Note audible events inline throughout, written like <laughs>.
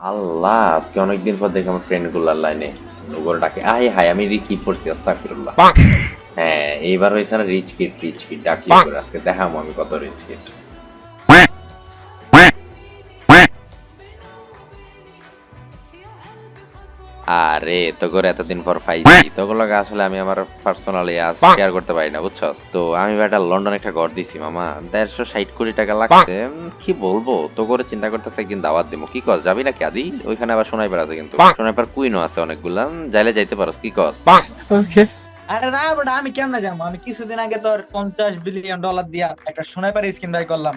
আল্লাহ আজকে অনেকদিন পর দেখে আমার ফ্রেন্ডগুলার লাইনে নগর ডাকে আই হাই আমি রিকি পড়ছি আস্তাগফিরুল্লাহ। হ্যাঁ এইবার হয়েছে না রিচ কিট রিচ কিট ডাকি আজকে দেখাম আমি কত রিচ কিট আরে তো করে এতদিন পর পাইছি। তো গুলোকে আসলে আমি আমার পার্সোনালি শেয়ার করতে পারি না বুঝছ তো আমি বেটা লন্ডন একটা ঘর দিছি মামা। দেড়শো ষাট কোটি টাকা লাগছে। কি বলব? তো করে চিন্তা করতেছে একদিন দাওয়াত দিবো কি কস যাবি নাকি আদি? ওইখানে আবার সোনাইবার আছে কিন্তু। সোনাইবার কুইনও আছে অনেকগুলা। যাইলে যাইতে পারোস কি কস? আরে না বেটা আমি কেমনে যাব আমি কিছুদিন আগে তোর পঞ্চাশ বিলিয়ন ডলার দিয়া একটা সোনাইপার স্কিম বাই করলাম।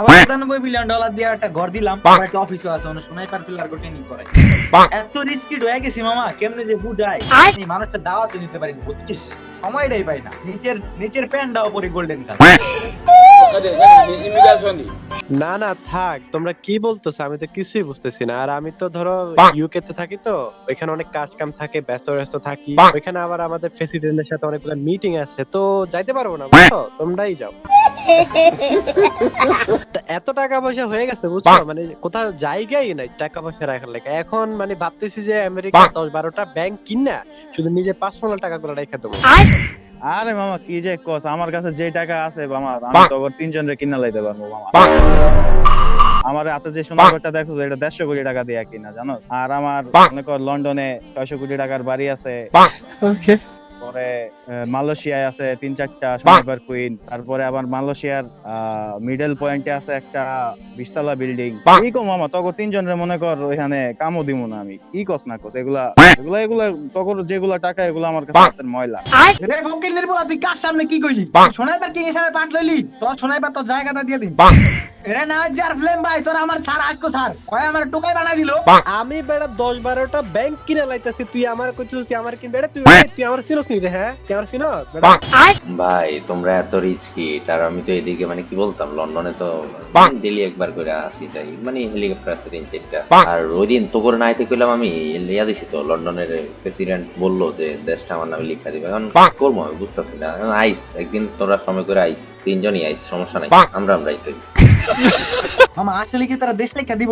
আবার সাতানব্বই বিলিয়ন ডলার দিয়া একটা ঘর দিলাম একটা অফিসও আছে মানে সোনাইপার পিলার গোটে নি করে। এত রিস্কিড হয়ে গেছি মামা কেমনে যে বুঝাই? এই মানুষটা দাওয়াতে দিতে পারি না বুঝছিস? সময়টাই পাই না। নিচের নিচের প্যান্টটাও পরে গোল্ডেন কালার না না থাক তোমরা কি বলতেছো? আমি তো কিছুই বুঝতেছি না। আর আমি তো ধরো ইউকে তে থাকি তো ওইখানে অনেক কাজ কাম থাকে ব্যস্ত ব্যস্ত থাকি। ওইখানে আবার আমাদের প্রেসিডেন্টের সাথে অনেকগুলো মিটিং আছে তো যাইতে পারব না বুঝছ? তোমরাই যাও। <laughs> এত টাকা পয়সা হয়ে গেছে বুঝছ? মানে কোথাও জায়গাই নাই টাকা পয়সা রাখার লেগে। এখন মানে ভাবতেছি যে আমেরিকা দশ বারোটা ব্যাংক কিনা শুধু নিজের পার্সোনাল টাকা গুলো রেখে দেবো। আরে মামা কি যে কস? আমার কাছে যে টাকা আছে আমার আমি তো তিনজন রে কিনা লাইতে পারব মামা। আমার হাতে যে সোনারটা দেখো এটা দেড়শো কোটি টাকা দিয়ে কিনা জানো আর আমার মনে কর লন্ডনে ছয়শো কোটি টাকার বাড়ি আছে। আহ, মালয়েশিয়ায় আছে তিন চারটা সোনারবার কুইন। তারপরে আবার মালয়েশিয়ার মিডল পয়েন্টে আছে একটা বিশতলা বিল্ডিং। কি কম মামা তখন তিনজন রে মনে কর ওইখানে কামও দিব না আমি। কি কস না কস এগুলা এগুলা এগুলা তখন যেগুলা টাকা এগুলা আমার কাছে হাতের ময়লা। রে নির্মলা তুই কার সামনে কি কইলি? সোনাইপার কি হিসাবে পাঠ লইলি? তোর সোনাইপার তোর জায়গাটা দিয়ে দিন এরে না যার ফ্লেম ভাই তোর আমার ছাড় আজকো ছাড় ওই আমার টোকাই বানাই দিল। আমি বেড়া দশ বারোটা ব্যাংক কিনে লাইতেছি তুই আমার কইছিস তুই আমার কিনবে? তুই তুই আমার চিনস নি রে হ্যাঁ? তুই আমার চিনস? ভাই তোমরা এত রিচ কিট আর আমি তো এদিকে মানে কি বলতাম লন্ডনে তো ডেলি একবার করে আসি যাই মানে হেলিকপ্টার চারটা। আর ওই দিন তো করে নাইতে কইলাম আমি লিয়া দিছি তো লন্ডনের প্রেসিডেন্ট বলল যে দেশটা আমার নামে লিখা দিবে। এখন করব আমি বুঝতেছি না। আইস একদিন তোরা সময় করে আইস তিনজনই আইস সমস্যা নাই। আমরা আমরাই তো মামা আসলে কি তারা দেশ লেখা দিব?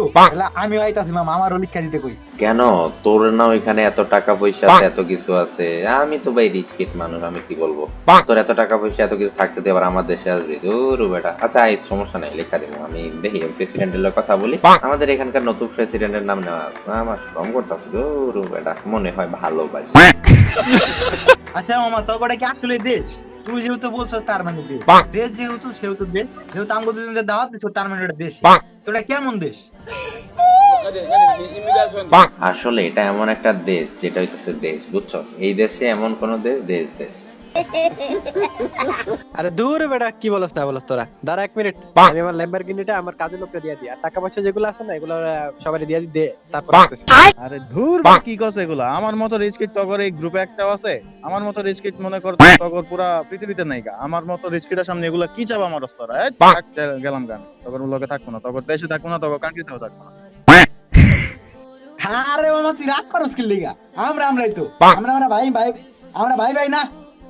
আইতাছি মামা আমারও লিখা দিতে কইস কেন? তোর না ওইখানে এত টাকা পয়সা এত কিছু আছে। আমি তো ভাই রিচ কিট মানুষ আমি কি বলব? তোর এত টাকা পয়সা এত কিছু থাকতে আবার আমার দেশে আসবি। দূর বেটা। আচ্ছা আই সমস্যা নাই লেখা দিব। আমি দেখি প্রেসিডেন্টের লোক কথা বলি। আমাদের এখানকার নতুন প্রেসিডেন্টের নাম নেওয়া আছে। আমার শ্রম করতেছে দূর বেটা। মনে হয় ভালোবাসি। আচ্ছা মামা তোর কি আসলে দেশ? তুই যেহেতু বলছো তার মানে দেশ। দেশ যেহেতু সেহেতু দেশ। যেহেতু আমগো দুজনের দাওয়াত দিছো তার মানে দেশ। তোটা কেমন দেশ? আসলে এটা এমন একটা দেশ যেটা হইতেছে দেশ বুঝছ এই দেশে এমন কোন দেশ দেশ দেশ। আরে দূর বেটা কি বলস না বলস তোরা? দাঁড়া এক মিনিট। আমি আমার ল্যাম্বরগিনিটা আমার কাজের লোককে দিয়ে দিই। আর টাকা পয়সা যেগুলো আছে না এগুলো সবাই দিয়ে দিই দে তারপর। আরে ধুর কি কস এগুলা? আমার মতো রিচ কিট তগর এই গ্রুপে একটাও আছে। আমার মতো রিচ কিট মনে কর তগর পুরা পৃথিবীতে নাই গা। আমার মতো রিচ কিটের সামনে এগুলা কি চাবা আমার রাস্তারা এই? থাক, গেলাম গান তগর লোকে থাকব না তগর দেশে থাকব না তগর কান্ট্রিতেও থাকব না। আরে মামা তুই রাগ করস কি লিগা? আমরা আমরাই তো। আমরা আমরা ভাই ভাই আমরা ভাই ভাই না?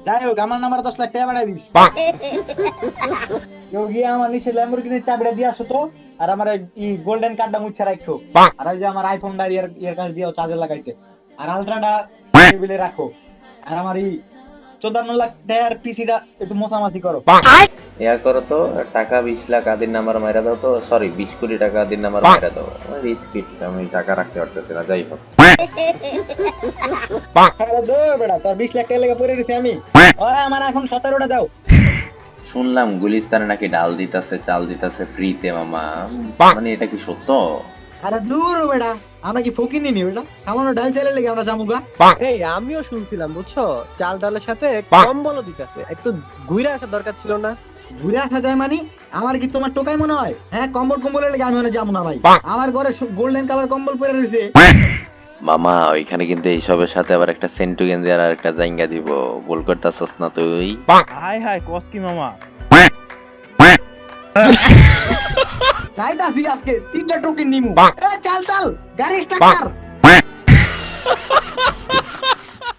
যাই হোক আমার নাম্বার দশ লাখ টাকা বাড়াই দিস। কেউ গিয়ে আমার নিচে ল্যাম্বরগিনির চাবিটা দিয়ে আসো তো আর আমার এই গোল্ডেন কার্ডটা মুছে রাখো। আর ওই যে আমার আইফোনটা এর এর কাছে দিও চার্জে লাগাইতে। আর আলট্রাটা টেবিলে রাখো। আর আমার এই চোদ্দান্ন লাখ টাকার পিসিটা একটু মোছামাছি করো। ইয়া করো তো টাকা বিশ লাখ আদির নাম্বার মাইরা দাও তো। সরি বিশ কোটি টাকা আদির নাম্বার মাইরা দাও। রিচ কিট আমি টাকা রাখতে পারতেছি না যাই হোক। আরে তোর বিশ লাখ টাকা লেগে পড়ে গেছি আমি। ওই আমার আইফোন সতেরোটা দাও। শুনলাম গুলিস্তানে নাকি ডাল দিতাছে চাল দিতাছে ফ্রিতে মামা। মানে এটা কি সত্য? আরে দূর বেটা আমরা কি ফকির নি বেটা? সামান্য ডাল লেগে আমরা জামুগা। এই আমিও শুনছিলাম বুঝছ? চাল ডালের সাথে কম্বলও দিতেছে। একটু ঘুরে আসার দরকার ছিল না? ঘুরে আসা যায় মানে? আমার কি তোমার টোকাই মনে হয়? হ্যাঁ কম্বল কম্বলের লেগে আমি ওখানে যাব না ভাই। আমার ঘরে গোল্ডেন কালার কম্বল পরে রয়েছে। মামা ওইখানে কিন্তু এইসবের সাথে আবার একটা সেন্টু গেঞ্জি আর একটা জাইঙ্গা দিব। ভুল করতাছস না তুই। হাই হাই কস কি মামা? চাইতাছি আজকে তিনটা টোকেন নিমু। এ, চাল চাল গাড়ি স্টার্ট কর?